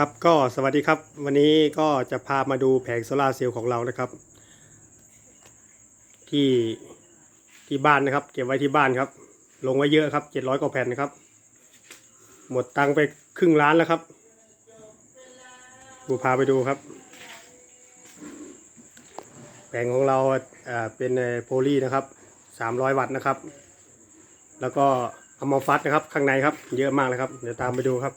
ครับก็สวัสดีครับ วันนี้ก็จะพามาดูแผงโซลาเซลล์ของเรานะครับ ที่ที่บ้านนะครับ เก็บไว้ที่บ้านครับ ลงไว้เยอะครับเจ็ดร้อยกว่าแผ่นนะครับ หมดตังไปครึ่งล้านแล้วครับดูพาไปดูครับ แผงของเราอ่าเป็นโพลีนะครับสามร้อยวัตต์นะครับ แล้วก็อามาฟัดนะครับ ข้างในครับ เยอะมากเลยครับ เดี๋ยวตามไปดูครับ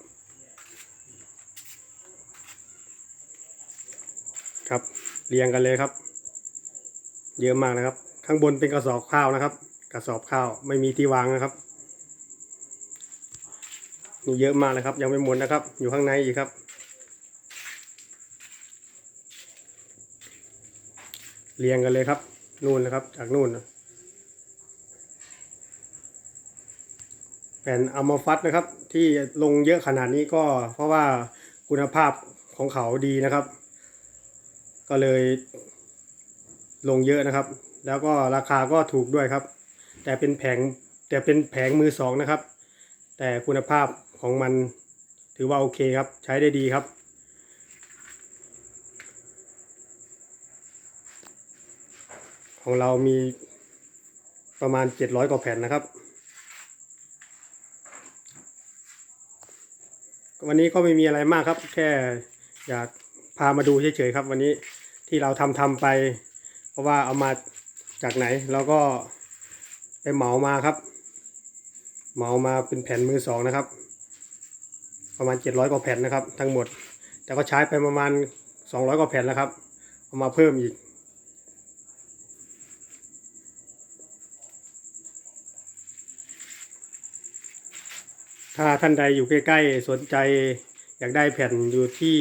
ครับเรียงกันเลยครับ เยอะมากนะครับ ข้างบนเป็นกระสอบข้าวนะครับ กระสอบข้าวไม่มีที่วางนะครับนี่เยอะมากเลยครับ ยังไม่หมดนะครับ อยู่ข้างในอีกครับ เรียงกันเลยครับ นู่นนะครับ จากนู่นนะแผ่นอัลมาฟัตนะครับ ที่ลงเยอะขนาดนี้ก็เพราะว่าคุณภาพของเขาดีนะครับ ก็เลยลงเยอะนะครับ แล้วก็ราคาก็ถูกด้วยครับ แต่เป็นแผงแต่เป็นแผงมือสองนะครับ แต่คุณภาพของมันถือว่าโอเคครับ ใช้ได้ดีครับ ของเรามีประมาณ 700 กว่าแผ่นนะครับ วันนี้ก็ไม่มีอะไรมากครับ แค่อยาก พามาดูเฉยๆครับ วันนี้ที่เราทำทำไป เพราะว่าเอามาจากไหนเราก็ไปเหมามาครับ เหมามาเป็นแผ่นมือสองนะครับ ประมาณ 700กว่าแผ่นนะครับ ทั้งหมด แต่ก็ใช้ไปประมาณ 200กว่าแผ่นแล้วครับเอามาเพิ่มอีกถ้าท่านใดอยู่ใกล้ๆ สนใจอยากได้แผ่นอยู่ที่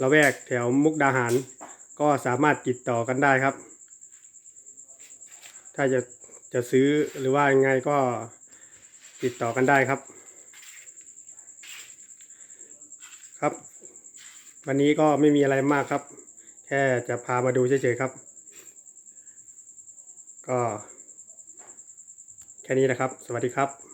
ละแวกแถวมุกดาหาร ก็สามารถติดต่อกันได้ครับ ถ้าจะจะซื้อหรือว่ายังไงก็ติดต่อกันได้ครับ ครับ วันนี้ก็ไม่มีอะไรมากครับ แค่จะพามาดูเฉยๆครับ ก็ แค่นี้นะครับ สวัสดีครับ